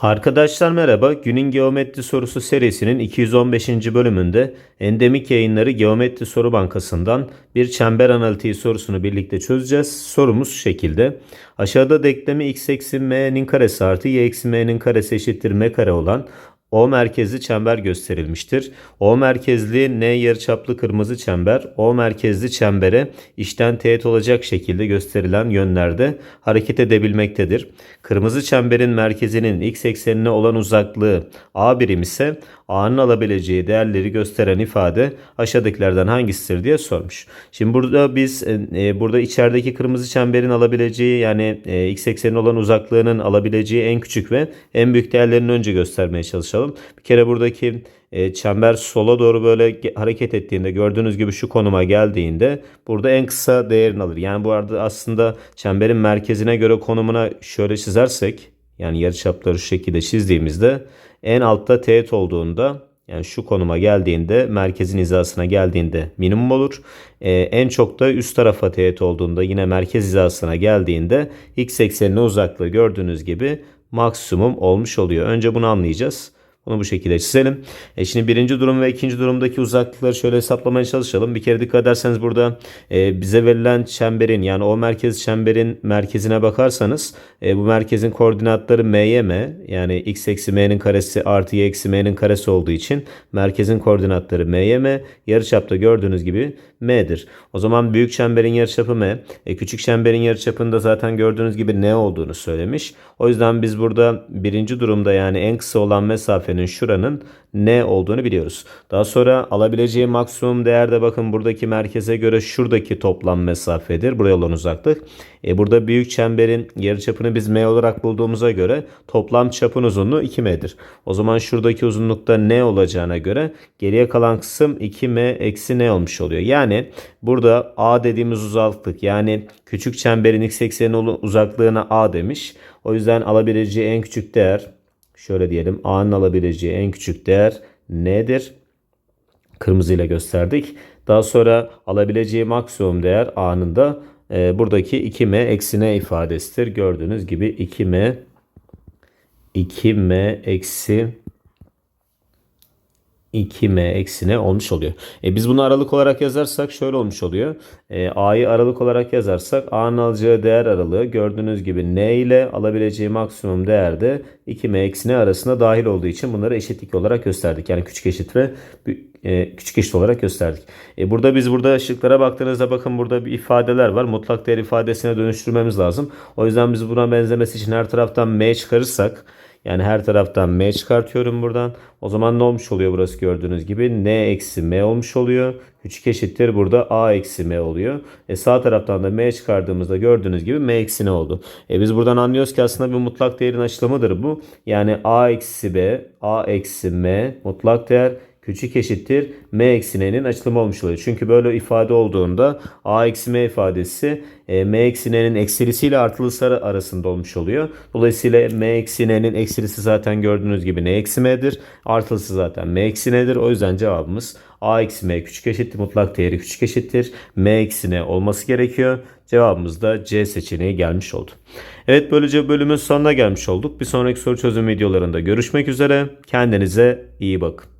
Arkadaşlar merhaba. Günün Geometri Sorusu serisinin 215. bölümünde Endemik Yayınları Geometri Soru Bankası'ndan bir çember analitiği sorusunu birlikte çözeceğiz. Sorumuz şu şekilde. Aşağıda denklemi x eksi m'nin karesi artı y eksi m'nin karesi eşittir m kare olan O merkezli çember gösterilmiştir. O merkezli N yarıçaplı kırmızı çember O merkezli çembere içten teğet olacak şekilde gösterilen yönlerde hareket edebilmektedir. Kırmızı çemberin merkezinin x eksenine olan uzaklığı A birim ise A'nın alabileceği değerleri gösteren ifade aşağıdakilerden hangisidir diye sormuş. Şimdi burada biz e, burada içerideki kırmızı çemberin alabileceği yani e, x eksenine olan uzaklığının alabileceği en küçük ve en büyük değerlerini önce göstermeye çalışalım. Bir kere buradaki e, çember sola doğru böyle hareket ettiğinde gördüğünüz gibi şu konuma geldiğinde burada en kısa değerini alır. Yani bu arada aslında çemberin merkezine göre konumuna şöyle çizersek yani yarıçapları şu şekilde çizdiğimizde en altta teğet olduğunda yani şu konuma geldiğinde merkezin hizasına geldiğinde minimum olur. Ee, en çok da üst tarafa teğet olduğunda yine merkez hizasına geldiğinde x eksenine uzaklığı gördüğünüz gibi maksimum olmuş oluyor. Önce bunu anlayacağız. Bunu bu şekilde çizelim. E şimdi birinci durum ve ikinci durumdaki uzaklıkları şöyle hesaplamaya çalışalım. Bir kere dikkat ederseniz burada e, bize verilen çemberin yani o merkez çemberin merkezine bakarsanız e, bu merkezin koordinatları m'ye m yani x eksi m'nin karesi artı y eksi m'nin karesi olduğu için merkezin koordinatları m'ye m yarıçapta gördüğünüz gibi m'dir. O zaman büyük çemberin yarıçapı m. E, küçük çemberin yarıçapında zaten gördüğünüz gibi ne olduğunu söylemiş. O yüzden biz burada birinci durumda yani en kısa olan mesafenin şuranın ne olduğunu biliyoruz. Daha sonra alabileceği maksimum değerde bakın buradaki merkeze göre şuradaki toplam mesafedir. Buraya olan uzaklık. E, burada büyük çemberin yarıçapını biz m olarak bulduğumuza göre toplam çapın uzunluğu 2m'dir. O zaman şuradaki uzunlukta ne olacağına göre geriye kalan kısım 2m eksi n olmuş oluyor. Yani burada a dediğimiz uzaklık yani küçük çemberin x eksenine olan uzaklığına a demiş. O yüzden alabileceği en küçük değer şöyle diyelim a'nın alabileceği en küçük değer n'dir. Kırmızıyla gösterdik. Daha sonra alabileceği maksimum değer a'nın da e, buradaki 2m eksi n ifadesidir. Gördüğünüz gibi 2m 2m eksi 2m eksine olmuş oluyor. E biz bunu aralık olarak yazarsak şöyle olmuş oluyor. E, A'yı aralık olarak yazarsak A'nın alacağı değer aralığı gördüğünüz gibi N ile alabileceği maksimum değer de 2m eksine arasında dahil olduğu için bunları eşitlik olarak gösterdik. Yani küçük eşit ve e, küçük eşit olarak gösterdik. E, burada biz burada şıklara baktığınızda bakın burada bir ifadeler var. Mutlak değer ifadesine dönüştürmemiz lazım. O yüzden biz buna benzemesi için her taraftan m çıkarırsak yani her taraftan m çıkartıyorum buradan. O zaman ne olmuş oluyor burası gördüğünüz gibi? n eksi m olmuş oluyor. Küçük eşittir burada a eksi m oluyor. E sağ taraftan da m çıkardığımızda gördüğünüz gibi m eksi n oldu. E biz buradan anlıyoruz ki aslında bir mutlak değerin açılımıdır bu. Yani a eksi b, a eksi m mutlak değer küçük eşittir m eksi n'nin açılımı olmuş oluyor. Çünkü böyle ifade olduğunda a eksi m ifadesi e, m eksi n'nin eksilisiyle artılısı ar- arasında olmuş oluyor. Dolayısıyla m eksi n'nin eksilisi zaten gördüğünüz gibi n eksi m'dir. Artılısı zaten m eksi n'dir. O yüzden cevabımız a eksi m küçük eşittir. Mutlak değeri küçük eşittir. m eksi n olması gerekiyor. Cevabımız da C seçeneği gelmiş oldu. Evet böylece bölümün sonuna gelmiş olduk. Bir sonraki soru çözüm videolarında görüşmek üzere. Kendinize iyi bakın.